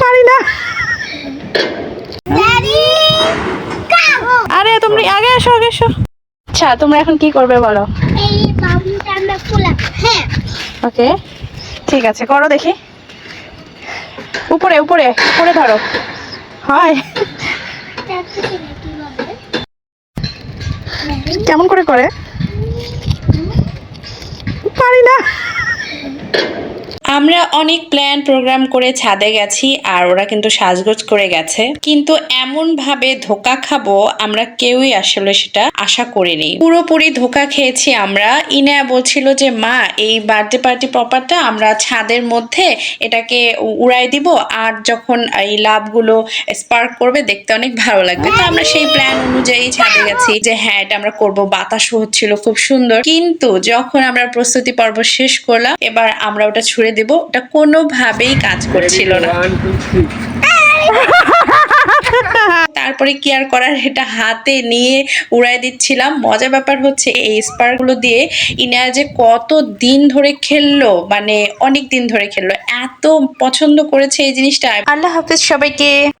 পারি না। আরে তোমরা আগে এসো আগে এসো। আচ্ছা তোমরা এখন কি করবে বলো? হ্যাঁ। ওকে ঠিক আছে করো দেখি। উপরে উপরে উপরে ধরো। হয় কেমন করে করে পারি না আমরা অনেক প্ল্যান প্রোগ্রাম করে ছাদে গেছি আর ওরা কিন্তু সাজগোজ করে গেছে। কিন্তু এমন ভাবে ধোকা খাব আমরা কেউই আসলে সেটা আশা করিনি। পুরোপুরি ধোকা খেয়েছি আমরা। ইনা বলছিল যে, মা, এই বার্থডে পার্টি প্রপারটা আমরা ছাদের মধ্যে এটাকে উড়াই দিব আর যখন এই লাভগুলো স্পার্ক করবে দেখতে অনেক ভালো লাগবে। তো আমরা সেই প্ল্যান অনুযায়ী ছাদে গেছি যে হ্যাঁ এটা আমরা করব। বাতাসও হচ্ছিল খুব সুন্দর। কিন্তু যখন আমরা প্রস্তুতি পর্ব শেষ করলাম, এবার আমরা ওটা ছুড়ে দেব ওটা কোনোভাবেই কাজ করছিল না. তারপরে কি আর করার, এটা হাতে নিয়ে উড়াই দিচ্ছিলাম। মজা ব্যাপার হচ্ছে, এই স্পারগুলো দিয়ে ইনার যে কত দিন ধরে খেললো মানে অনেক দিন ধরে খেললো, এত পছন্দ করেছে এই জিনিসটা। আল্লাহ হাফিজ সবাইকে।